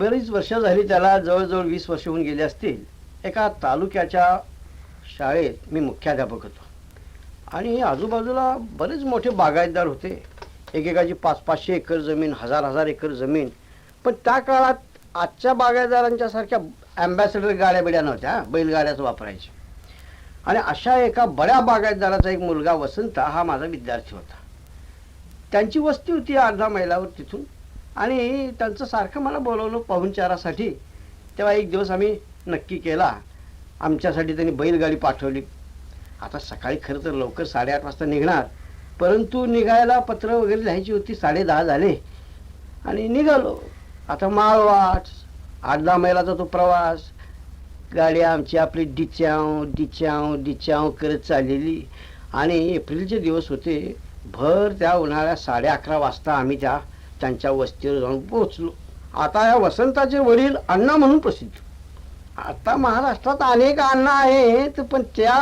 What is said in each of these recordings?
बरीच वर्ष झाली त्याला जवळजवळ वीस वर्ष होऊन गेली असतील. एका तालुक्याच्या शाळेत मी मुख्याध्यापक होतो. आणि आजूबाजूला बरेच मोठे बागायतदार होते. एकेकाची पाच पाचशे एकर जमीन हजार हजार एकर जमीन. पण त्या काळात आजच्या बागायतदारांच्या सारख्या ॲम्बॅसेडर गाड्या बिड्या नव्हत्या बैलगाड्याच वापरायचे. आणि अशा एका बड्या बागायतदाराचा एक मुलगा वसंत हा माझा विद्यार्थी होता. त्यांची वस्ती होती अर्धा मैलावर तिथून. आणि त्यांचं सारखं मला बोलवलं पाहुणचारासाठी तेव्हा एक दिवस आम्ही नक्की केला. आमच्यासाठी त्यांनी बैलगाडी पाठवली. आता सकाळी खरं तर लवकर साडेआठ वाजता निघणार. परंतु निघायला पत्र वगैरे लिहायची होती साडे दहा झाले. आणि निघालो. आता माळवाट आठ दहा मैलाचा तो प्रवास. गाडी आमची आपली डिच्याव डिच्याव डिच्याव करत चाललेली. आणि एप्रिलचे दिवस होते. भर त्या उन्हाळ्यात साडे अकरा वाजता आम्ही त्या त्यांच्या वस्तीवर जाऊन पोहोचलो. आता या वसंताचे वडील अण्णा म्हणून प्रसिद्ध. आता महाराष्ट्रात अनेक अण्णा आहेत पण त्या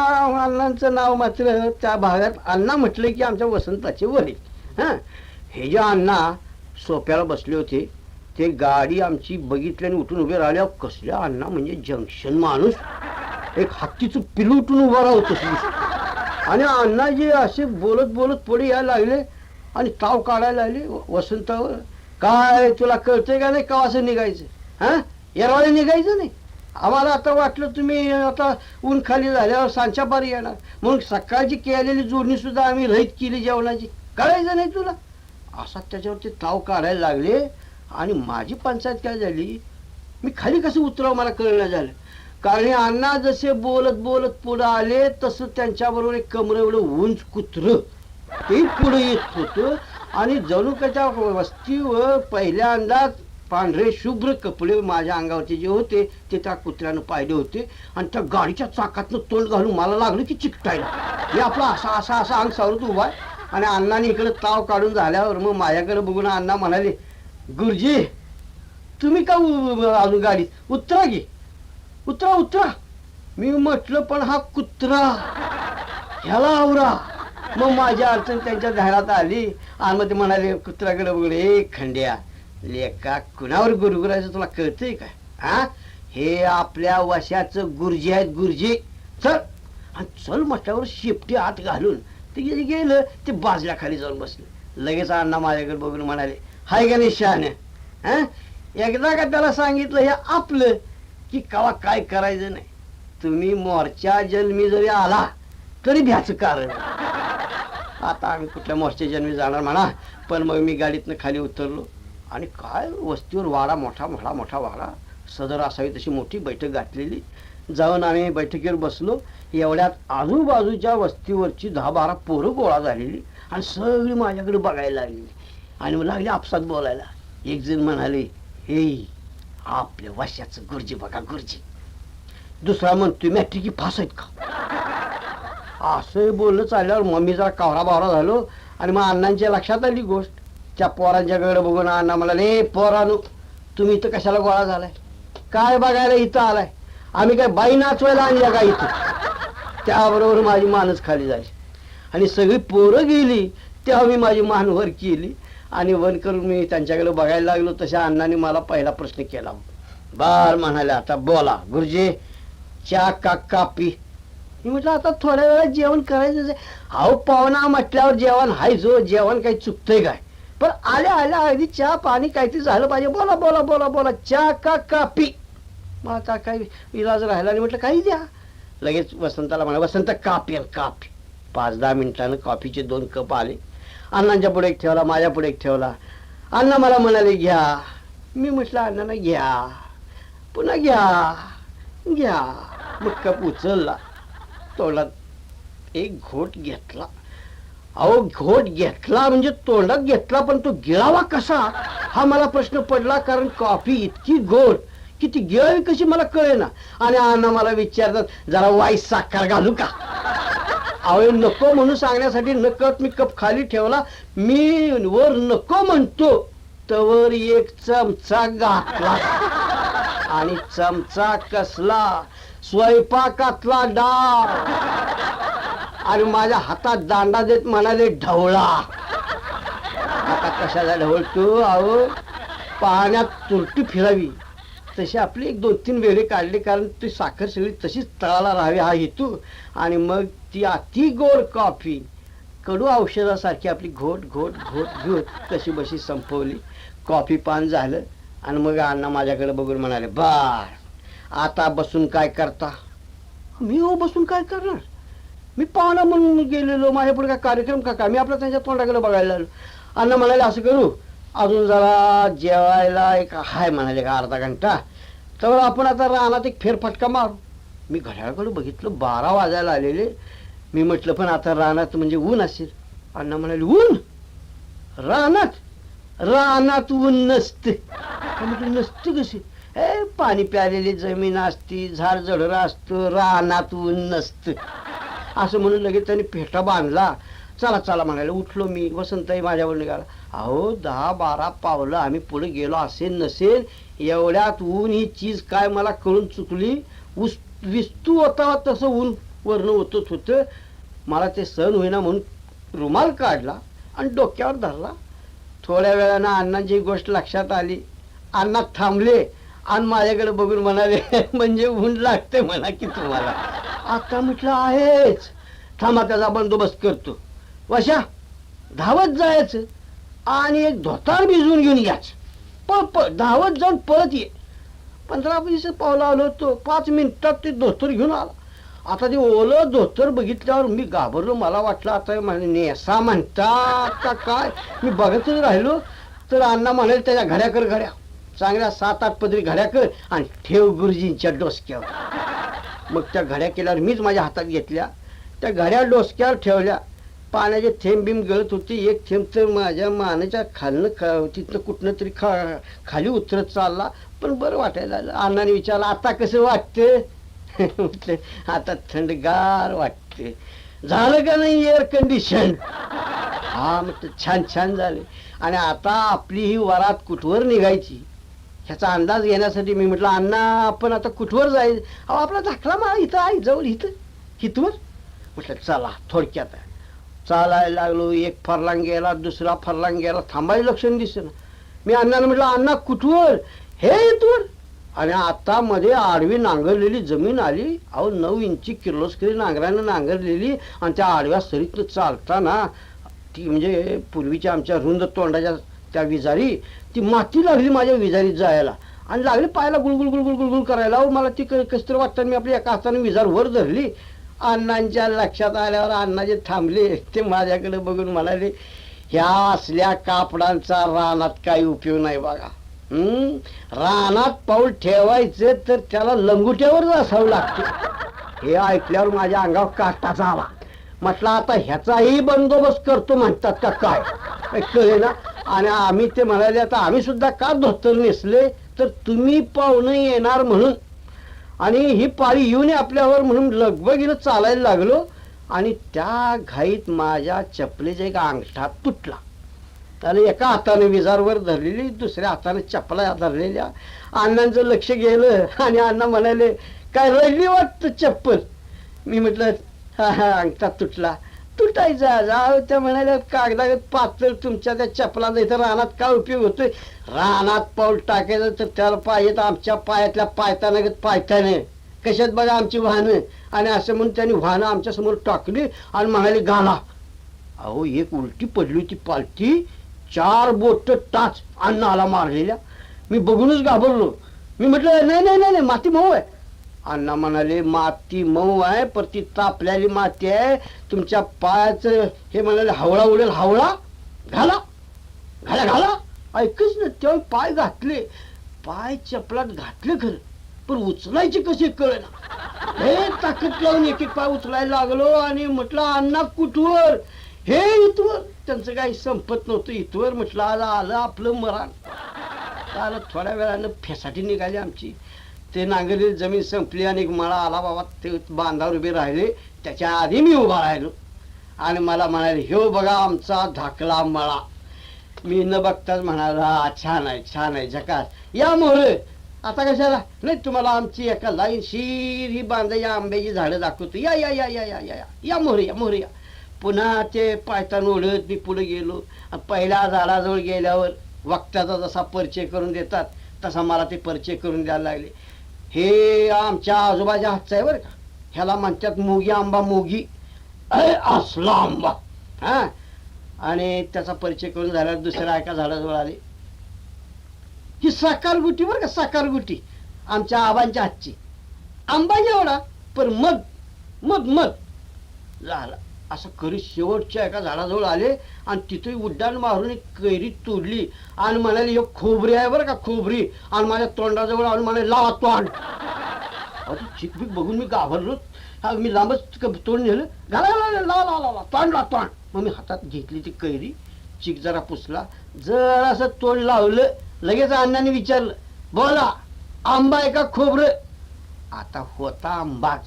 अण्णांचं नाव मात्र त्या भागात अण्णा म्हटलं की आमच्या वसंताचे वडील. हां? हे जे अण्णा सोप्याला बसले होते ते गाडी आमची बघितल्याने उठून उभे राहिल्यावर कसल्या अण्णा म्हणजे जंक्शन माणूस. एक हत्तीचं पिलू उठून उभा राहतो आणि अण्णा जे असे बोलत बोलत पुढे यायला लागले आणि ताव काढायला आली वसंतावर काय तुला कळते का नाही? का असं निघायचं? हा? येरवाळे निघायचं नाही. आम्हाला आता वाटलं तुम्ही आता ऊन खाली झाल्यावर सांच्या पारी येणार. म्हणून सकाळची केलेली जोडणी सुद्धा आम्ही रहित केली जेवणाची. कळायचं नाही तुला? असा त्याच्यावरती ताव काढायला लागले आणि माझी पंचायत काय झाली? मी खाली कसं उतरावं मला कळलं झालं. कारण हे अण्णा जसे बोलत बोलत पुढं आले तसं त्यांच्याबरोबर एक कमरं एवढं उंच कुत्रं. ते पुढे येत होतं आणि जनुकाच्या वस्तीवर पहिल्यांदा पांढरे शुभ्र कपडे माझ्या अंगावरचे जे होते ते त्या कुत्र्यानं पाहिले होते. आणि त्या गाडीच्या चाकातनं तोंड घालून मला लागलं की चिकटायला. हे आपला असा असा असा अंग सावरत उभा आहे. आणि अण्णाने इकडे ताव काढून झाल्यावर मग माझ्याकडे बघून अण्णा म्हणाले गुरुजी तुम्ही का अजून गाडीत? उतरा गे उतरा उतरा. मी म्हटलं पण हा कुत्रा ह्याला आवरा. मग माझी अडचण त्यांच्या ध्यानात आली. आणि मग ते म्हणाले कुत्र्याकडे बघले खंड्या. लेका कुणावर गुरगुरायचं तुला कळतंय काय हा? हे आपल्या वशाचं गुरुजी आहेत गुरुजी. चल. आणि चल म्हटल्यावर शेपटी आत घालून ते गेलं ते बाजल्या खाली जाऊन बसले. लगेच अण्णा माझ्याकडे बघून म्हणाले हाय का नाही हा? एकदा का त्याला सांगितलं हे आपलं की कवा काय करायचं नाही? तुम्ही मोर्चा जन्मी जरी आला तरी भ्याचं कारण आता आम्ही कुठल्या मोर्चा जन्मी जाणार म्हणा पण मग मी गाडीतनं खाली उतरलो. आणि काय वस्तीवर वाडा मोठा मोठा मोठा वाडा. सदर असावी तशी मोठी बैठक घातलेली. जाऊन आम्ही बैठकीवर बसलो. एवढ्यात आजूबाजूच्या वस्तीवरची दहा बारा पोरं गोळा झालेली आणि सगळी माझ्याकडे बघायला लागली. आणि मग लागली आपसात बोलायला. एक जण म्हणाले हे आपल्या वशाचं गुरुजी बघा गुरुजी. दुसरा म्हणतोय मॅट्रिकी फास आहेत का? असं बोलणं चालल्यावर मम्मी जरा कावरा बावरा झालो आणि मग अण्णांच्या लक्षात आली गोष्ट. त्या पोरांच्याकडे बघून अण्णा म्हणाले "ए, पोरानो तुम्ही इथं कशाला गोळा झालाय? काय बघायला इथं आलाय? आम्ही काय बाई नाचवायला आणल्या का इथं? त्याबरोबर माझी मानच खाली झाली. आणि सगळी पोरं गेली तेव्हा मी माझी मान वर केली. आणि वन करून मी त्यांच्याकडे बघायला लागलो तशा अण्णाने मला पहिला प्रश्न केला. बार म्हणाले आता बोला गुरुजी चा का कापी मी म्हटलं आता थोड्या वेळात जेवण करायचं अहो पाहुणा म्हटल्यावर जेवण हाय जो जेवण काही चुकतंय काय? पण आल्या आल्या अगदी चहा पाणी काहीतरी झालं पाहिजे. बोला बोला बोला बोला चहा का कापी? मग आता काही इलाज राहिला आणि म्हटलं काही द्या. लगेच वसंताला म्हणा वसंत कापेल कापी. पाच दहा मिनिटानं कॉफीचे दोन कप आले. अण्णांच्या पुढे एक ठेवला माझ्या पुढे एक ठेवला. अण्णा मला म्हणाले घ्या. मी म्हटलं अण्णांना घ्या. पुन्हा घ्या. घ्या. मग कप उचलला. तोंडात एक घोट घेतला. अहो घोट घेतला म्हणजे तोंडात घेतला पण तो गिळावा कसा? हा मला प्रश्न पडला कारण कॉफी इतकी गोड की ती गिळावी कशी मला कळेना. आणि अण्णा मला विचारतात जरा वाईस साखर घालू का? अहो नको म्हणून सांगण्यासाठी नकळत मी कप खाली ठेवला. मी वर नको म्हणतो तवर एक चमचा घातला. आणि चमचा कसला? स्वयंपाकातला डाळ आणि माझ्या हातात दांडा देत म्हणाले ढवळा. आता कशाला ढवळतो अहो पाण्यात तुरटी फिरावी. तशी आपली एक दोन तीन वेळे काढली कारण ती साखर सगळी तशीच तळाला राहावी हा हेतू. आणि मग ती अति गोड कॉफी. कडू औषधासारखी आपली घोट घोट घोट घोट कशी बशी संपवली. कॉफी पान झालं. आणि मग अण्णा माझ्याकडे बघून म्हणाले बार आता बसून काय करता? मी हो बसून काय करणार? मी पाहुणा म्हणून गेलेलो माझ्या पुढे काय कार्यक्रम का काय? मी आपल्या त्यांच्या तोंडाकडे बघायला लागलो. अण्णा म्हणाले असं करू अजून जरा जेवायला एक हाय म्हणाले का अर्धा घंटा. तर आपण आता रानात एक फेरफटका मारू. मी घड्याळकडे बघितलं बारा वाजायला आलेले. मी म्हटलं पण आता रानात म्हणजे ऊन असेल. अण्णा म्हणाले ऊन? रानात? रानात ऊन नसते. म्हटलं नसते कसे? ए पाणी प्यालेली जमीन असती झाड जडर असतं रानात ऊन नसतं. असं म्हणून लगेच त्यांनी फेटा बांधला. चला चला म्हणायला उठलो मी. वसंतही माझ्यावर निघाला. अहो दहा बारा पावलं आम्ही पुढे गेलो असेल नसेल एवढ्यात ऊन ही चीज काय मला कळून चुकली? उस विस्तू होता तसं ऊन वर्ण होतच होतं. मला ते सण होईना म्हणून रुमाल काढला आणि डोक्यावर धरला. थोड्या वेळानं अण्णांची गोष्ट लक्षात आली. अण्णा थांबले. आणि माझ्याकडे बघून म्हणाले म्हणजे ऊन लागते म्हणा की तुम्हाला. आता म्हटलं आहेच. थांबा त्याचा बंदोबस्त करतो. वशा धावत जायचं आणि एक धोतार भिजवून घेऊन याच पळ पळ धावत जाऊन पळत ये. पंधरा वीस पावलं आलो होतो पाच मिनिटात ते धोतर घेऊन आला. आता ते ओलं धोतर बघितल्यावर मी घाबरलो. मला वाटलं आता म्हणे नेसा म्हणतात का काय? मी बघतच राहिलो. तर अण्णा म्हणाले त्याच्या घड्याकर घड्या. चांगल्या सात आठ पदरी घड्या कर आणि ठेव गुरुजींच्या डोसक्यावर. मग त्या घड्या केल्यावर मीच माझ्या हातात घेतल्या. त्या घड्या डोसक्यावर ठेवल्या. पाण्याचे थेंब बिंब गळत होते. एक थेंब तर माझ्या मानेच्या खालनं खा तिथनं कुठनं तरी खा खाली उतरत चालला. पण बरं वाटायला लागलं. अण्णाने विचारलं आता कसं वाटतं म्हटलं आता थंडगार वाटते झालं का नाही एअर कंडिशन हा म्हटलं छान छान झाले. आणि आता आपली ही वरात कुठवर निघायची? ह्याचा अंदाज घेण्यासाठी मी म्हटलं अण्णा आपण आता कुठवर जाईल? अहो आपला दाखला मला इथं आहे जवळ इथं. इथवर? म्हटलं चला थोडक्यात आहे. चालायला लागलो एक फरलांग गेला दुसरा फरलांग गेला थांबायला लक्ष दिसेना. मी अण्णानं म्हटलं अण्णा कुठवर? हे इथवर. आणि आता मध्ये आडवी नांगरलेली जमीन आली. अहो नऊ इंची किर्लोस्करी नांगरानं नांगरलेली आणि त्या आडव्या सरीतनं चालताना ती म्हणजे पूर्वीच्या आमच्या रुंद तोंडाच्या त्या विजारी ती माती लागली माझ्या विजारीत जायला. आणि लागली पायाला गुळगुळ गुळगुळ गुळगुळ करायला. अहो मला ती क- कसं तर वाटतं मी आपली एका हाताने विजार वर धरली. अण्णांच्या लक्षात आल्यावर अण्णा जे थांबले. ते माझ्याकडे बघून म्हणाले ह्या असल्या कापडांचा रानात काही उपयोग नाही बघा. रानात पाऊल ठेवायचं तर त्याला लंगुट्यावर असावं लागतं. हे ऐकल्यावर माझ्या अंगावर काटाचा आला म्हटलं आता ह्याचाही बंदोबस्त करतो म्हणतात का काय? कळे ना? आणि आम्ही ते म्हणाले आता आम्ही सुद्धा का धोतर नेसले? तर तुम्ही पाहुणं येणार म्हणून. आणि ही पाळी येऊन आपल्यावर म्हणून लगबगीनं चालायला लागलो आणि त्या घाईत माझ्या चपलीचा एक अंगठा तुटला. त्याला एका हाताने विजारवर धरलेली दुसऱ्या हाताने चपला धरलेल्या. अण्णांचं लक्ष गेलं आणि अण्णा म्हणाले काय रडली वाटतं चप्पल? मी म्हटलं अंगठा तुटला. तुटायचा जाऊ त्या म्हणाल्या कागदागत पातळ तुमच्या त्या चपलाचा इथं रानात काय उपयोग होतोय? रानात पाऊल टाकायचं तर त्याला पाहिजे तर आमच्या पायातल्या पायताना पायताने कशात बघा आमची वाहनं? आणि असं म्हणून त्यांनी वाहनं आमच्यासमोर टाकली आणि म्हणाली घाला. अहो एक उलटी पडली होती पालटी चार बोट टाच अन्नाला मारलेल्या. मी बघूनच घाबरलो. मी म्हटलं नाही नाही नाही नाही, माती मऊ आहे. अण्णा म्हणाले माती मऊ आहे पर ती तापलेली माती आहे. तुमच्या पायाचं हे म्हणाले हावळा उडेल हावळा घाला घाला घाला. ऐकच ना तेव्हा पाय घातले. पाय चपलात घातले खरं पण उचलायचे कसे कळना. हे ताकद लावून एक एक पाय उचलायला लागलो आणि म्हटलं अण्णा कुठवर? हे इथवर. त्यांचं काही संपत नव्हतं इथवर म्हटलं आलं आलं आपलं मरण. आलं थोड्या वेळानं फेसाठी निघाली आमची. ते नांगरली जमीन संपली आणि मला आला बाबा ते बांधावर उभे राहिले. त्याच्या आधी मी उभा राहिलो. आणि मला म्हणाले हे बघा आमचा धाकला मळा. मी न बघताच म्हणाला छान आहे छान आहे झकास. या मोर आता कशाला? नाही तुम्हाला आमची एका लाईन शिर ही बांधा या आंब्याची झाडं दाखवतो. या या या या या या या. मोर या मोर या. पुन्हा ते पायतान ओढत मी पुढे गेलो. पहिल्या झाडाजवळ गेल्यावर वक्ताचा जसा परिचय करून देतात तसा मला ते परिचय करून द्यायला लागले. हे आमच्या आजोबाच्या हातचं आहे बरं का. ह्याला म्हणतात मोगी आंबा मोगी. असला आंबा. हा? आणि त्याचा परिचय करून झाल्यावर दुसऱ्या एका झाडाजवळ आले. ही साकार गुटी बरं का साकार गुटी. आमच्या आबांच्या हातची. आंबा जेवढा पण मग मग मग झाला. असं करीत शेवटच्या एका झाडाजवळ आले आणि तिथे उड्डाण मारून एक कैरी तोडली. आणि म्हणाले हे खोबरी आहे बरं का खोबरी? आणि माझ्या तोंडाजवळ आणून म्हणाले लावा तोंड. अरे चिकबिक बघून मी घाबरलो. हा मी लांबच तोंड नेलं. घाला घाला घाला, लावा लावा लावा तोंड ला तोंड. मग मी हातात घेतली ती कैरी. चिक जरा पुसला. जर असं तोंड लावलं. लगेच अण्णाने विचारलं बोला आंबा आहे का खोबरं? आता होता आंबाच.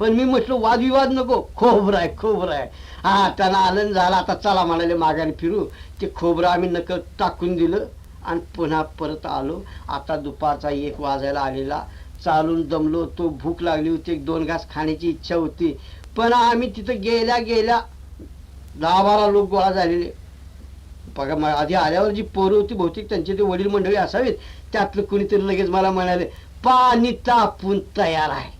पण मी म्हटलं वादविवाद नको. खोबरं आहे खोबरं आहे. हा त्यांना आनंद झाला. आता चला म्हणाले माघारी फिरू. ते खोबरं आम्ही नक टाकून दिलं आणि पुन्हा परत आलो. आता दुपारचा एक वाजायला आलेला. चालून दमलो तो भूक लागली होती. एक दोन घास खाण्याची इच्छा होती. पण आम्ही तिथं गेल्या गेल्या दहा बारा लोक गोळा झालेले. बघा म- आधी आल्यावर जी पोरं होती बहुतेक त्यांचे ते वडील मंडळी असावीत. त्यातलं कुणीतरी लगेच मला म्हणाले पाणी तापून तयार आहे.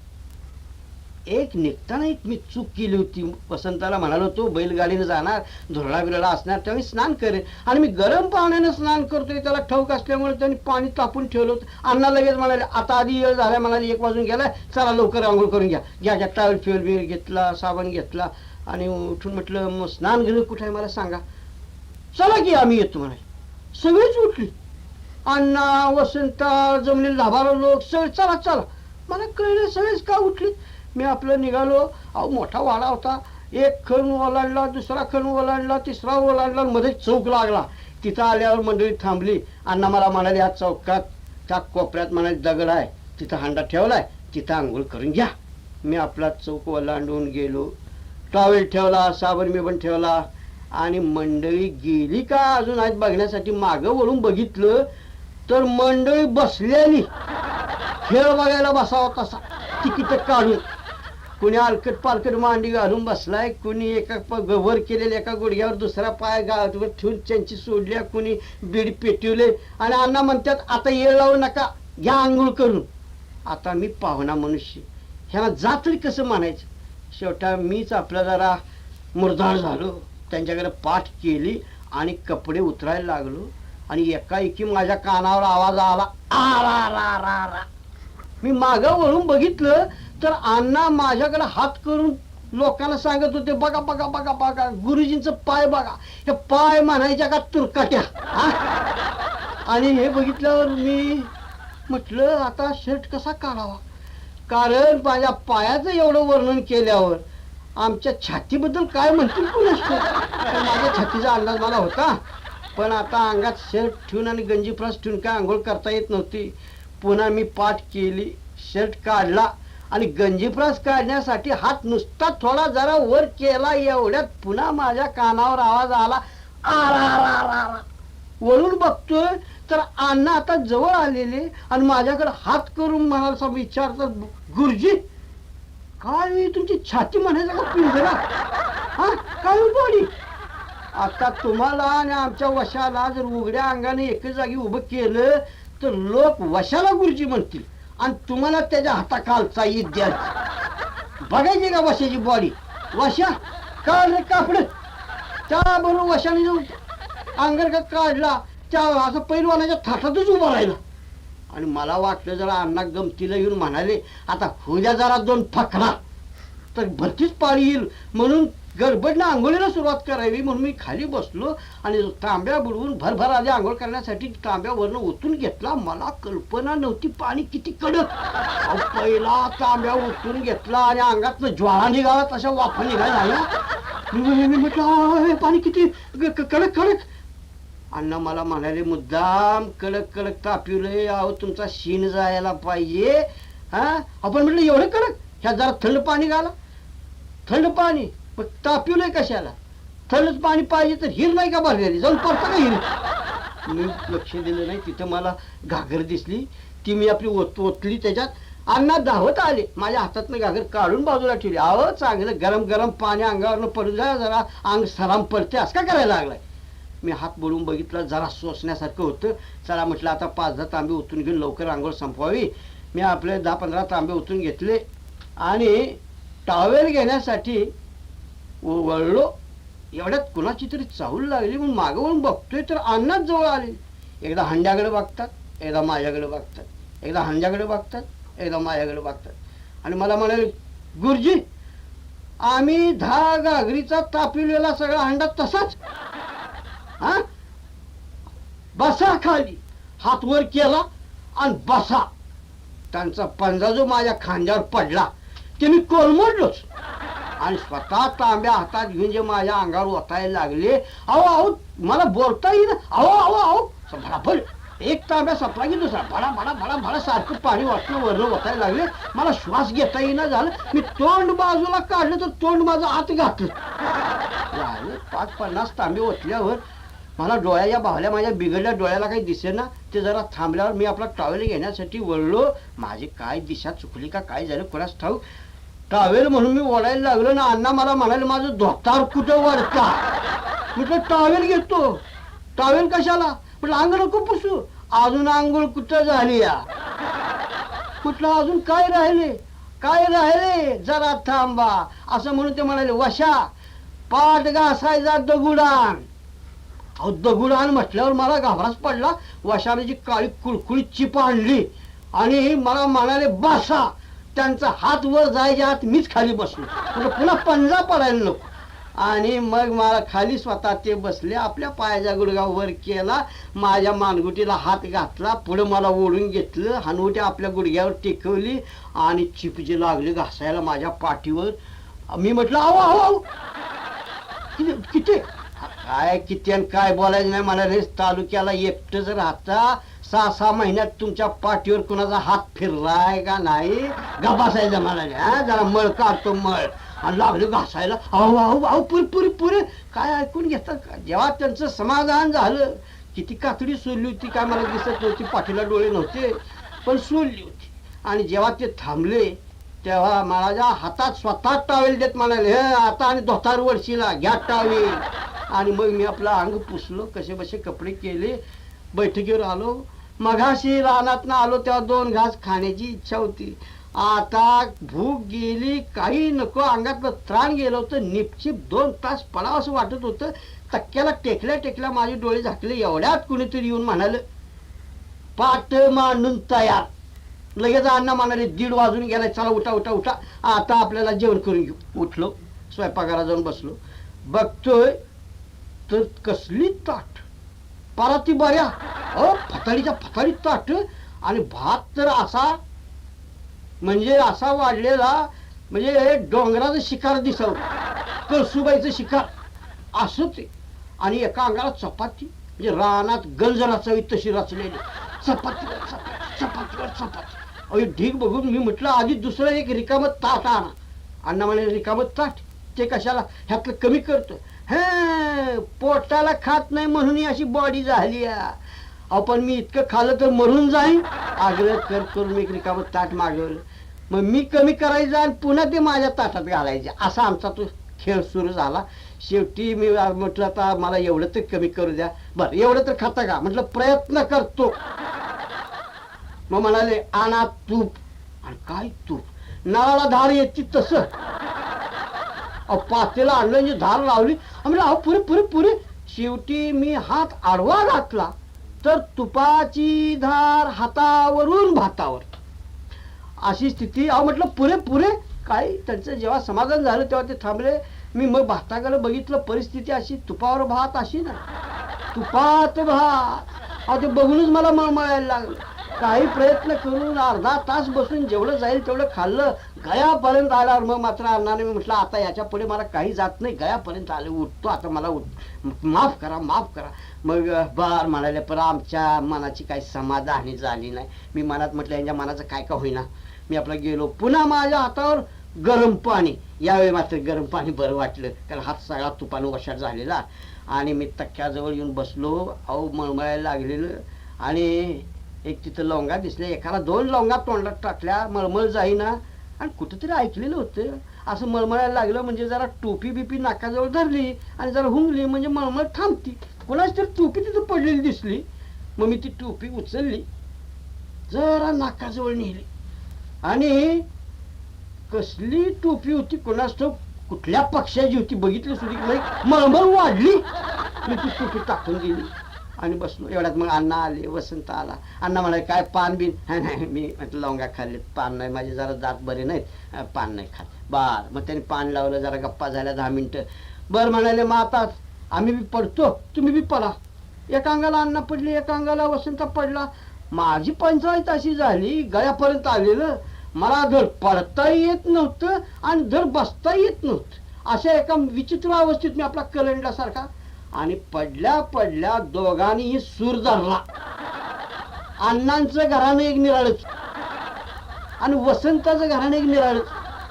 एक निघताना एक मी चूक केली होती. वसंताला म्हणालो होतो बैलगाडीने जाणार धुरळा बिरळा असणार त्यावेळी स्नान करेन आणि मी गरम पाण्याने स्नान करतोय त्याला ठाऊक असल्यामुळे त्यांनी पाणी तापून ठेवलं होतं. अण्णा लगेच म्हणाले आता आधी वेळ झाला म्हणाले एक वाजून गेला चला लवकर आंघोळ करून घ्या. घ्या घ्या टावेल फिवेल बिवेल घेतला साबण घेतला. आणि उठून म्हटलं मग स्नान घेणं कुठे आहे मला सांगा. चला की आम्ही येतो म्हणाले. सगळीच उठली. अण्णा वसंता जमलेले लाभारा लोक सगळे चला चला. मला कळलं सगळेच का उठले? मी आपलं निघालो. अहो मोठा वाडा होता. एक खण ओलांडला दुसरा खण ओलांडला तिसरा ओलांडला मध्ये चौक लागला. तिथं आल्यावर मंडळी थांबली. अण्णा मला म्हणाले या चौकात त्या कोपऱ्यात म्हणाले दगड आहे. तिथं हांडा ठेवलाय. तिथं आंघोळ करून घ्या. मी आपला चौक ओलांडून गेलो. टॉवेल ठेवला साबण बिबण ठेवला. आणि मंडळी गेली का अजून? आहेत बघण्यासाठी मागं वळून बघितलं तर मंडळी बसलेली खेळ बघायला बसावा तसा. तिकीट काढून. कुणी अलकट पालकट मांडी घालून बसलाय कुणी एका प- वर केलेल्या एका गुडघ्यावर दुसरा पाय गावावर ठेवून त्यांची सोडल्या कुणी बीड पेटवले. आणि अण्णा म्हणतात आता येळ लावू नका घ्या आंघोळ करून. आता मी पाहुणा मनुष्य. ह्याला जा तरी कसं म्हणायचं शेवटा मीच आपला जरा मुरधाड झालो. त्यांच्याकडे पाठ केली आणि कपडे उतरायला लागलो. आणि एकाएकी माझ्या कानावर आवाज आला आ रा रा रा रा. मी मागं वळून बघितलं तर अण्णा माझ्याकडे हात करून लोकांना सांगत होते बघा बघा बघा बघा गुरुजींचं पाय बघा. हे पाय म्हणायच्या का तुरकाट्या हा? आणि हे बघितल्यावर मी म्हटलं आता शर्ट कसा काढावा? कारण माझ्या पायाचं एवढं वर्णन केल्यावर आमच्या छातीबद्दल काय म्हणतील कुणास ठाऊक. माझ्या छातीचा अंदाज मला होता. पण आता अंगात शर्ट ठेवून आणि गंजी फ्रास ठेवून काय आंघोळ करता येत नव्हती. पुन्हा मी पाठ केली शर्ट काढला. आणि गंजीप्रस काढण्यासाठी हात नुसता थोडा जरा वर केला एवढ्यात पुन्हा माझ्या कानावर आवाज आला. आरा रा वळून बघतोय तर अण्णा आता जवळ आलेले आणि माझ्याकडे हात करून म्हणाला विचारतात गुरुजी काय तुमची छाती म्हणायचं का पिंजरा? हा काय बॉडी आता तुम्हाला आणि आमच्या वशाला जर उघड्या अंगाने एकच जागी उभं केलं तर लोक वशाला गुरुजी म्हणतील. आणि तुम्हाला त्याच्या हाताखालचा ईद द्यायचा बघायची का वशाची बॉडी वशा काढ कापड. त्याबरोबर वशाने जो अंगर का काढला त्या असं पैलवानाच्या थाटातच उभा राहिला. आणि मला वाटलं जरा अण्णा गमतीला येऊन म्हणाले आता होद्या जरा दोन फकरा तर भरतीच पाळी येईल म्हणून गडबडनं आंघोळीला सुरुवात करावी म्हणून मी खाली बसलो आणि तांब्या बुडवून भरभर आधी आंघोळ करण्यासाठी तांब्यावरनं ओतून घेतला. मला कल्पना नव्हती पाणी किती कडक. पहिला तांब्या ओतून घेतला आणि अंगातनं ज्वाळा निघाला तशा वाफा निघाला लागल्या. मी म्हटलं हे पाणी किती कडक कडक. अण्णा मला म्हणाले मुद्दाम कडक कडक तापिवलंय अहो तुमचा शीण जायला पाहिजे. हा? आपण म्हटलं एवढं कडक? ह्या जरा थंड पाणी घाला. थंड पाणी? मग तापिवलंय कशाला? थंडच पाणी पाहिजे तर हिर नाही का भरलेली जाऊन पडतं का हिर? मी लक्ष दिलं नाही. तिथं मला घागर दिसली. ती मी आपली ओत ओतली त्याच्यात. अण्णा धावत आले. माझ्या हातातनं घागर काढून बाजूला ठेवली. अहो चांगलं गरम गरम पाणी अंगावरनं पडू द्या. जरा अंग सराम पडते. असं का करायला लागलाय? मी हात बोलून बघितला. जरा सोसण्यासारखं होतं. चला म्हटलं आता पाच दहा तांबे ओतून घेऊन लवकर आंघोळ संपवावी. मी आपले दहा पंधरा तांबे ओतून घेतले. आणि टॉवेल घेण्यासाठी वळलो. एवढ्यात कुणाची तरी चाहूल लागली म्हणून मागवून बघतोय तर अण्णाच जवळ आले. एकदा हंड्याकडे बघतात एकदा माझ्याकडे बघतात. एकदा हंड्याकडे बघतात एकदा माझ्याकडे बघतात. आणि मला म्हणाले गुरुजी आम्ही दहा गागरीचा तापिलेला सगळा हंडा तसाच. हा? बसा खाली. हात वर केला आणि बसा. त्यांचा पंजा जो माझ्या खांद्यावर पडला ते मी कोलमोडलोच. आणि स्वतः तांब्या हातात घेऊन जे माझ्या अंगावर ओतायला लागले अहो अहो मला बोलता येईल अहो अहो अहो. भडाभड एक तांब्या संपला की दुसरा. भडा भडा भडा भडा सारखं पाणी वाटलं वरनं ओतायला लागले. मला श्वास घेता येईना झालं. मी तोंड बाजूला काढलं तर तोंड माझं आत घातलं. पाच पन्नास तांबे ओतल्यावर मला डोळ्याच्या बाहल्या माझ्या बिघडल्या डोळ्याला काही दिसेना. ते जरा थांबल्यावर मी आपला टॉवेल घेण्यासाठी वळलो. माझी काय दिशा चुकली का काय झालं कोणास ठाऊक? टावेल म्हणून मी ओढायला लागलो ना अण्णा मला म्हणाले माझं धोतार कुठं वरता म्हटलं टावेल घेतो. टावेल कशाला? म्हटलं अंग नको पुसू. अजून आंघोळ कुठं झाली या? म्हटलं अजून काय राहिले? काय राहिले? जरा थांबा. असं म्हणून ते म्हणाले वशा पाठ घासायचा दगुडान. अहो दगुडान म्हटल्यावर मला घाबराच पडला. वशाने जी काळी कुळकुळीत चिप आणली आणि मला म्हणाले बसा. त्यांचा हात वर जायच्या आत मीच खाली बसलो. म्हणजे पुन्हा पंजा पडायला नको. आणि मग मला खाली स्वतः ते बसले आपल्या पायाच्या गुडघा वर केला माझ्या मानगुटीला हात घातला पुढे मला ओढून घेतलं हनुवटी आपल्या गुडघ्यावर टेकवली आणि चिपजी लागली घासायला माझ्या पाठीवर. मी म्हटलं अहो अहो आहो किती काय किती आणि काय बोलायचं नाही मला रेस तालुक्याला एकटंच राहता सहा सहा महिन्यात तुमच्या पाठीवर कुणाचा हात फिरलाय का नाही? गा बसायचं म्हणाले हा? जरा मळ काढतो मळ. आणि लागलो घासायला. अहो अहो अहो पुरे पुर पुरे. काय ऐकून घेतात का? जेव्हा त्यांचं समाधान झालं किती कातडी सोडली होती काय मला दिसत नव्हती पाठीला डोळे नव्हते पण सोडली होती. आणि जेव्हा ते थांबले तेव्हा माझ्या हातात स्वतः टावेल देत म्हणाले हे आता आणि धोतार वरशीला घ्या टावेल आणि मग मी आपलं अंग पुसलो कसे बसे कपडे केले बैठकीवर आलो. मघाशी रानातनं आलो तेव्हा दोन घास खाण्याची इच्छा होती. आता भूक गेली काही नको अंगातलं त्राण गेलं होतं निपचिप दोन तास पडावं असं वाटत होतं. तक्क्याला टेकल्या टेकल्या माझे डोळे झाकले एवढ्यात कुणीतरी येऊन म्हणालं पाठ मांडून तयार. लगेच अण्णा म्हणाले दीड वाजून गेलाय चला उठा उठा उठा. आता आपल्याला जेवण करून घेऊ. उठलो स्वयंपाकाला जाऊन बसलो. बघतोय तर कसली ताट पराती बऱ्या अ फताडीच्या फताडीत ताट. आणि भात तर असा म्हणजे असा वाढलेला म्हणजे डोंगराचं शिकार दिसव. कळसुबाईचं शिकार. असं ते. आणि एका अंगाला चपाती म्हणजे रानात गंज रचावी तशी रचलेली. चपातीवर चपाती चपातीवर चपाती. अहो ढीक ढीग बघून मी म्हटलं आधी दुसरं एक रिकामत ताट आणा. अण्णा म्हणे रिकामत ताट? ते कशाला? ह्यातलं कमी करतं हे पोटाला खात नाही म्हणून ही अशी बॉडी झाली आपण अहो पण मी इतकं खाल्लं तर मरून जाईन. आग्रह कर करून मी रिकामं ताट मागवलं. मग मी कमी करायचं आणि पुन्हा ते माझ्या ताटात घालायचे. असा आमचा तो खेळ सुरू झाला. शेवटी मी म्हटलं आता मला एवढं तर कमी करू द्या. बरं एवढं तर खाता का? म्हटलं प्रयत्न करतो. मग म्हणाले आणा तूप. आणि काय तूप? नळाला धार येते तसं. पातेला आणलं म्हणजे धार लावली. म्हणजे अहो पुरे पुरे पुरे. शेवटी मी हात आडवा घातला. तर तुपाची धार हातावरून भातावर. अशी स्थिती अहो म्हटलं पुरे पुरे. काय त्यांचं जेव्हा समाधान झालं तेव्हा ते थांबले. मी मग भाताकडे बघितलं परिस्थिती अशी तुपावर भात अशी ना. तुपात भात. अहो ते बघूनच मला मळमळायला लागलं. काही प्रयत्न करून अर्धा तास बसून जेवढं जाईल तेवढं खाल्लं. गयापर्यंत आल्यावर मग मात्र अण्णाने मी म्हटलं आता याच्यापुढे मला काही जात नाही. गयापर्यंत आले उठतो. आता मला उठ माफ करा माफ करा. मग बर म्हणाले पण आमच्या मनाची काही समाधानी झाली नाही. मी मनात म्हटलं यांच्या मनाचं काय का होईना? मी आपलं गेलो. पुन्हा माझ्या हातावर गरम पाणी. यावेळी मात्र गरम पाणी बरं वाटलं. कारण हात सगळा तुपानं वशाट झालेला. आणि मी तक्क्याजवळ येऊन बसलो. अहो मळमळायला लागलेलं. आणि एक तिथं लवंगा दिसल्या एकाला दोन लवंगा तोंडात टाकल्या मळमळ जाईना. आणि कुठंतरी ऐकलेलं होतं. असं मळमळायला लागलं म्हणजे जरा टोपी बिपी नाकाजवळ धरली आणि जरा हुंगली म्हणजे मळमळ थांबती. कोणाच तरी टोपी तिथं पडलेली दिसली. मग मी ती टोपी उचलली. जरा नाकाजवळ नेली. आणि कसली टोपी होती कोणाच ठाऊक कुठल्या पक्षाची होती बघितली सुद्धा मळमळ वाढली. मी ती टोपी टाकून गेली आणि बसलो एवढ्यात मग अण्णा आले वसंत आला. अण्णा म्हणाले काय पान बिन? नाही मी म्हटलं लवंगा खाल्लेत. पान नाही माझे जरा दात बरे नाहीत. पान नाही खात. बार मग त्यांनी पान लावलं जरा गप्पा झाल्या दहा मिनटं. बर म्हणाले मग आता आम्ही बी पडतो. तुम्ही बी पडा. एका अंगाला अण्णा पडली एका अंगाला वसंत पडला. माझी पंचायत अशी झाली गळ्यापर्यंत आलेलं. मला धर पडता येत नव्हतं आणि धर बसता येत नव्हतं. अशा एका विचित्र अवस्थेत मी आपला कलंडल्यासारखा आणि पडल्या पडल्या दोघांनीही सूर धरला. अण्णांचं घरानं एक निराळच. आणि वसंताचं घरानं एक निराळच.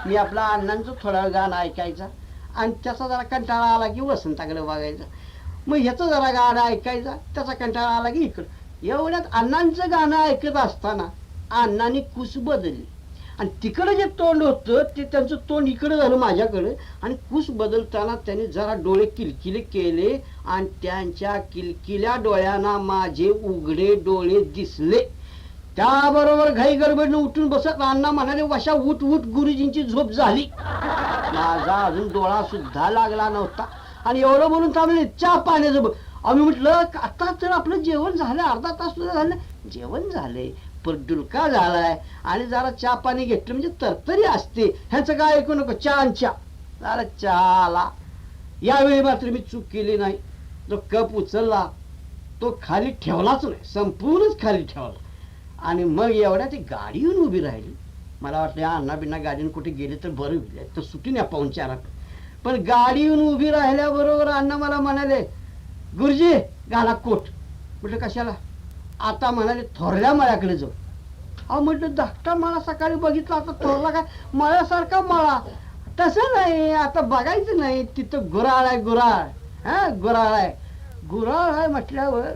मी आपला अण्णांचं थोडा गाणं ऐकायचा आणि त्याचा जरा कंटाळा आला की वसंताकडे बघायचा. मग ह्याचं जरा गाणं ऐकायचा त्याचा कंटाळा आला की इकडं. एवढ्यात अण्णांचं गाणं ऐकत असताना अण्णांनी कुस बदलली. आणि तिकडं जे तोंड होतं ते त्यांचं तोंड इकडं झालं माझ्याकडं. आणि कुस बदलताना त्यांनी जरा डोळे किलकिले केले आणि त्यांच्या किलकिल्या डोळ्यांना माझे उघडे डोळे दिसले. त्याबरोबर घाई गडबडनं उठून बसत अण्णा म्हणाले वशा उठ उठ गुरुजींची झोप झाली. माझा अजून डोळा सुद्धा लागला नव्हता. आणि एवढं म्हणून थांबले चहा पाण्याचं आम्ही म्हटलं आता तर आपलं जेवण झालं अर्धा तास सुद्धा झालं. जेवण झालंय? पण डुलका झालाय? आणि जरा चहा पाणी घेतलं म्हणजे तरतरी असते. ह्याचं काय ऐकू नको? चहा आणि चहा. जरा चहा आला यावेळी मात्र मी चूक केली नाही. जो कप उचलला. तो खाली ठेवलाच नाही. संपूर्णच खाली ठेवला. आणि मग एवढ्या ती गाडी येऊन उभी राहिली. मला वाटलं या अण्णा बिन्ना गाडीनं कुठे गेले तर बरं होईल. तर सुटी नाही पाहून चारात. पण गाडी येऊन उभी राहिल्याबरोबर अण्णा मला म्हणाले गुरुजी घाला कोट. म्हटलं कशाला? आता म्हणाले थोरल्या मळ्याकडे जाऊ. अहो म्हटलं धाकटा माळा सकाळी बघितला आता थोरला काय? मळ्यासारखा मळा. तसं नाही आता बघायचं नाही तिथं गुराळ आहे गुराळ. हा गुराळ आहे. गुराळ आहे म्हटल्यावर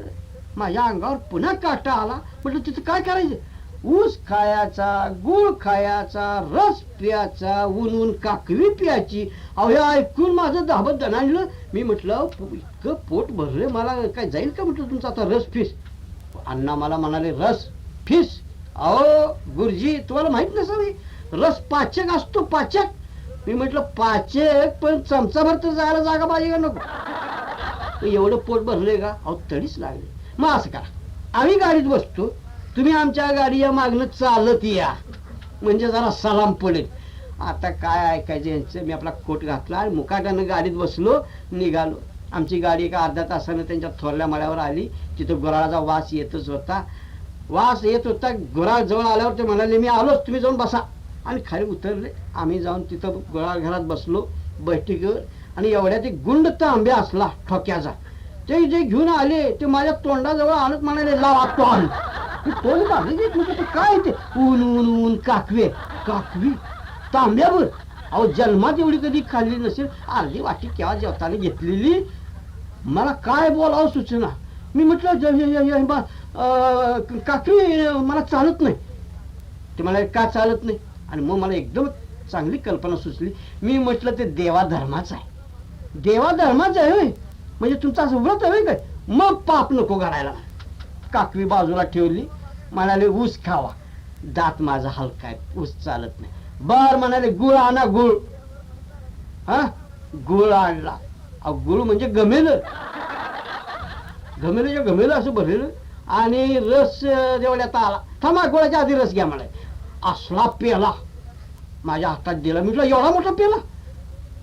माझ्या अंगावर पुन्हा काटा आला. म्हटलं तिथं काय करायचं? ऊस खायचा गुळ खायचा रस प्यायचा ऊन ऊन काकवी प्यायची. अहो हे ऐकून माझं दाबत दणाणलं. मी म्हटलं इतकं पोट भरले मला काय जाईल का? म्हटलं तुमचं आता रस फीस अण्णा मला म्हणाले रस फिस. अहो गुरुजी तुम्हाला माहीत नसेल रस पाचक असतो पाचक. मी म्हटलं पाचक पण चमचाभर तर जायला जागा पाहिजे का नको? एवढं पोट भरले का? अहो तडीच लागले. मग असं करा. आम्ही गाडीत बसतो. तुम्ही आमच्या गाडी या मागणं चालत या. म्हणजे जरा सलाम पडेल. आता काय ऐकायचं यांचं? मी आपला कोट घातला आणि मुकाट्यानं गाडीत बसलो निघालो. आमची गाडी एका अर्ध्या तासानं त्यांच्या थोरल्या मळ्यावर आली. तिथं गुराळाचा वास येतच होता. वास येत होता. गुराळ जवळ आल्यावर ते म्हणाले मी आलोच तुम्ही जाऊन बसा. आणि खाली उतरले. आम्ही जाऊन तिथं गुराळ घरात बसलो बैठकीवर. आणि एवढ्या ते गुंड आंब्या असला ठोक्याचा. ते जे घेऊन आले ते माझ्या तोंडाजवळ आणत म्हणाले लावा तोंड. तोंड काढले काय ते? ऊन ऊन ऊन काकवे काकवी तांब्यावर. अहो जन्मात एवढी कधी खाल्ली नसेल. अर्धी वाटी केव्हा जेवताना घेतलेली? मला काय बोलावं सुचना? मी म्हटलं ज- बा- मला चालत नाही. ते मला का चालत नाही? आणि मग मला एकदम चांगली कल्पना सुचली. मी म्हटलं ते देवा धर्माचं आहे. देवा धर्माचं आहे होय. म्हणजे तुमचा असं व्रत आहे होय काय? मग पाप नको घालायला. काकवी बाजूला ठेवली. म्हणाले ऊस खावा. दात माझा हलका आहे. ऊस चालत नाही. बर म्हणाले गुळ आणा गुळ. हा? गुळ आणला. गुळ म्हणजे गमेल. गमेलच्या म्हणजे गमेल असं भरलेलं आणि रस जेवढ्यात आला थांबा गुळाच्या आधी रस घ्या मला असला पेला. माझ्या हातात दिला. म्हटलं एवढा मोठा पेला.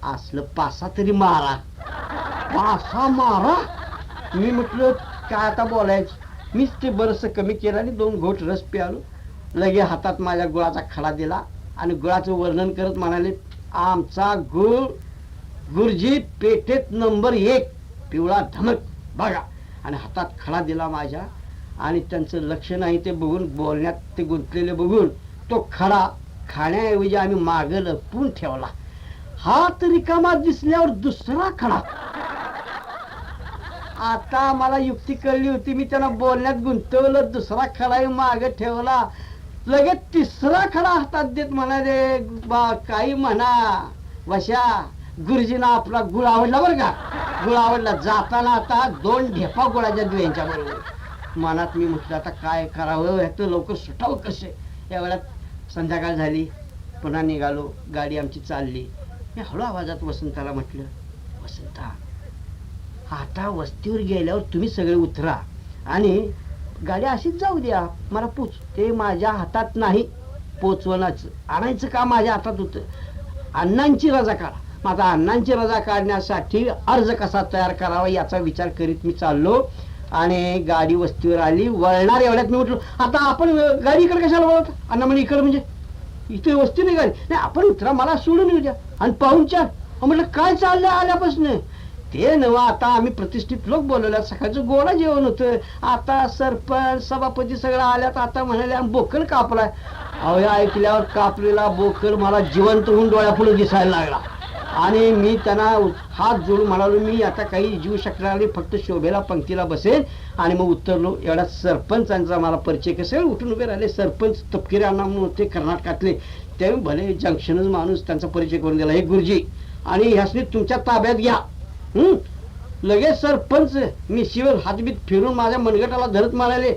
असलं पासा तरी मारा. पासा मारा. मी म्हटलं काय आता बोलायचं? मीच ते बरस कमी केलं आणि दोन घोट रस प्यालो. लगे हातात माझ्या गुळाचा खडा दिला आणि गुळाचं वर्णन करत म्हणाले आमचा गुळ गुरुजी पेठेत नंबर एक. पिवळा धमक. बघा. आणि हातात खडा दिला माझ्या. आणि त्यांचं लक्ष नाही ते बघून बोलण्यात ते गुंतलेले बघून तो खडा खाण्याऐवजी आम्ही मागं लपून ठेवला. हात रिकामा दिसल्यावर दुसरा खडा आता मला युक्ती कळली होती. मी त्यांना बोलण्यात गुंतवलं दुसरा खडाही मागे ठेवला. लगेच तिसरा खडा हातात देत म्हणा रे बा काही म्हणा वशा. गुरुजींना आपला गुळ आवडला बरं का? गुळ आवडला. जाताना आता दोन ढेपा गुळाच्या देऊ बरोबर. मनात मी म्हटलं आता काय करावं? ह्याचं लवकर सुटावं कसे? या वेळात संध्याकाळ झाली. पुन्हा निघालो. गाडी आमची चालली. मी हळू आवाजात वसंताला म्हटलं वसंता आता वस्तीवर गेल्यावर तुम्ही सगळे उतरा आणि गाडी अशीच जाऊ द्या. मला पोच. ते माझ्या हातात नाही. पोचवण्याचं आणायचं का माझ्या हातात होतं. अण्णांची रजा काढा. मग आता अण्णांची रजा काढण्यासाठी अर्ज कसा तयार करावा याचा विचार करीत मी चाललो. आणि गाडी वस्तीवर आली. वळणार एवढ्यात मी म्हटलो आता आपण गाडी इकडे कशाला वळत अण्णा म्हणे इकडे म्हणजे? इथे वस्ती नाही गाडी. नाही आपण उतरा मला सोडून येऊ द्या. आणि पाहूनच्या म्हटलं काय चाललं आल्यापासून? ते नव्ह आता आम्ही प्रतिष्ठित लोक बोलवल्या सकाळचं गोडा जेवण होतं. आता सरपंच सभापती सगळं आल्यात. आता म्हणाले बोकल कापलाय. अहो ऐकल्यावर कापलेला बोकल मला जिवंत होऊन डोळ्यापुढे दिसायला लागला. आणि मी त्यांना हात जोडून म्हणालो मी आता काही जीव शकणार नाही फक्त शोभेला पंक्तीला बसेल. आणि मग उतरलो. एवढा सरपंचांचा मला परिचय कसे उठून उभे राहिले. सरपंच तपकिरे अण्णा म्हणून होते कर्नाटकातले. ते भले जंक्शनच माणूस त्यांचा परिचय करून दिला. हे गुरुजी आणि ह्यासनी तुमच्या ताब्यात घ्या. लगेच सरपंच मी शिवर हातबीत फिरून माझ्या मनगटाला धरत म्हणाले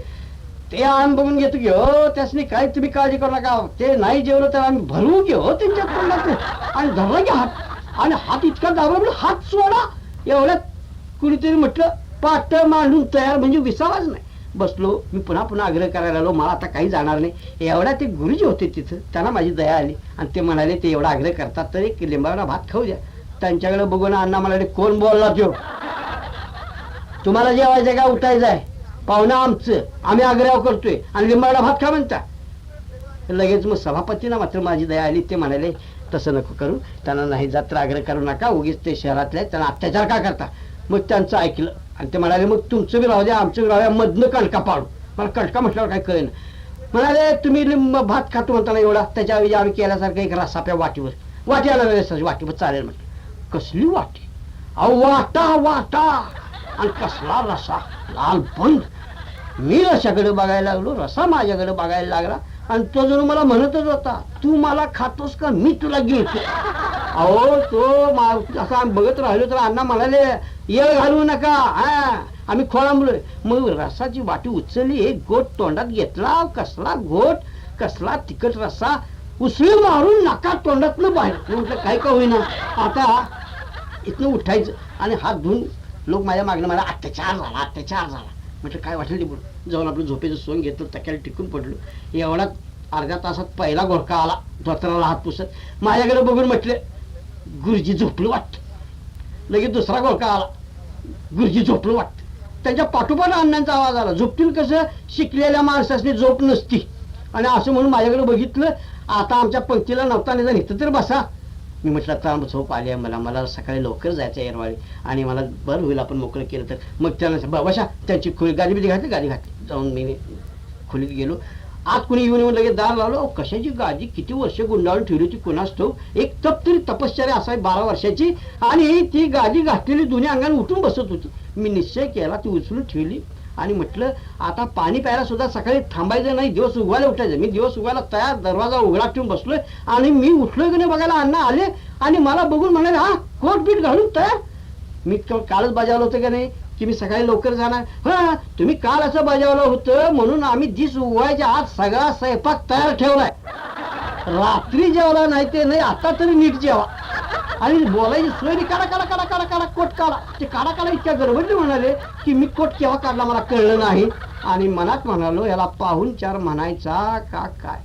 ते आम बघून घेतो की हो त्यासनी काय तुम्ही काळजी करू नका. ते नाही जेवलं तर आम्ही भरवू की हो त्यांच्या तोंडात आणि धरला की हात. आणि हात इतका दाबला म्हणजे हात सोडा एवढ्यात कुणीतरी म्हटलं पाट मांडून तयार म्हणजे विसावाच नाही. बसलो मी पुन्हा पुन्हा आग्रह करायला आलो मला आता काही जाणार नाही. एवढ्या ते गुरुजी होते तिथं त्यांना माझी दया आली. आणि ते म्हणाले ते एवढा आग्रह करतात तर एक लिंबावडा भात खाऊ द्या. त्यांच्याकडे बघून अण्णा म्हणाले कोण बोलला तो तुम्हाला जेवायचं का उठायचं आहे? पाहुणं आमचं. आम्ही आग्रह करतोय. आणि लिंबाडा भात खा म्हणता. लगेच मग सभापतींना मात्र माझी दया आली. ते म्हणाले तसं नको करू. त्यांना नाही जात्र आग्रह करू नका. उगीच ते शहरातले त्यांना अत्याचार का करता? मग त्यांचं ऐकलं. आणि ते म्हणाले मग तुमचं बी राहू द्या आमचं बी राहू द्या. मधनं कणका पाडू. मला कणका म्हटल्यावर काय कळेन. म्हणाले तुम्ही लिंब भात खातो म्हणताना एवढा त्याच्याऐवजी आम्ही केल्यासारखं एक रस्साप्या वाटीवर. वाटी आला रस्साची वाटीवर चालेल म्हटलं. कसली वाटी? अहो वाटा वाटा. आणि कसला रसा लाल बंद. मी रशाकडे बघायला लागलो रसा माझ्याकडे बघायला लागला. आणि तो जणू मला म्हणतच होता तू मला खातोस का? मी तुला घेतो. अहो तो असं आम्ही बघत राहिलो तर अण्णा म्हणाले येळ घालवू नका हा आम्ही खोळांबलोय. मग रसाची वाटी उचलली एक गोट तोंडात घेतला कसला घोट कसला तिखट रस्सा उसळी मारून नाका तोंडातलं बाहेर म्हटलं काय का होईना आता इथनं उठायचं. आणि हात धुवून लोक माझ्या मागणं मला अत्याचार झाला अत्याचार झाला. म्हटलं काय वाटलं नाही बोल. जाऊन आपलं झोपेचं सोन घेतलं त्याच्याला टिकून पडलो. एवढा अर्ध्या तासात पहिला गोरका आला धोत्राला हात पुसत. माझ्याकडे बघून म्हटले गुरुजी झोपलं वाटत. लगेच दुसरा गोरका आला गुरुजी झोपलं वाटत. त्यांच्या पाठोपाठ अण्णांचा आवाज आला झोपतील कसं? शिकलेल्या माणसासनी झोप नसती. आणि असं म्हणून माझ्याकडे बघितलं आता आमच्या पंक्तीला नव्हता नाही तर बसा. मी म्हटलं आता झोप आली आहे मला. मला सकाळी लवकर जायचं आहे एरवाळी. आणि मला बरं होईल आपण मोकळं केलं तर. मग त्यांना बाबाशा त्यांची खुली गाडी बिडी घातली गाडी घातली. जाऊन मी खोलीत गेलो. आत कुणी येऊन येऊन लगेच दार लावलो. कशाची गादी? किती वर्ष गुंडाळून ठेवली होती कोणास ठाऊक? एक तप तरी तपश्चर्या असावी बारा वर्षाची. आणि ती गादी घातलेली दोन्ही अंगाने उठून बसत होती. मी निश्चय केला ती उचलून ठेवली. आणि म्हटलं आता पाणी प्यायला सुद्धा सकाळी थांबायचं नाही दिवस उगवायला उठायचं. मी दिवस उगवायला तयार दरवाजा उघडा ठेवून बसलोय आणि मी उठलोय की नाही बघायला? अण्णा आले आणि मला बघून म्हणाले हा कोट बीट घालून तयार? मी कालच बजावलं होतं की नाही की मी सकाळी लवकर जाणार. हा तुम्ही काल असं बजावलं होतं म्हणून आम्ही दिस उगवायच्या आत सगळा स्वयंपाक तयार ठेवलाय. रात्री जेवला नाही ते नाही आता तरी नीट जेवा. आणि बोलायची सोय नाही. काढा काढा काढा काढा काढा कोट काढा. ते काढा काढा इतक्या गडबडली म्हणाले की मी कोट केव्हा काढला मला कळलं नाही. आणि मनात म्हणालो याला पाहून चार म्हणायचा का काय?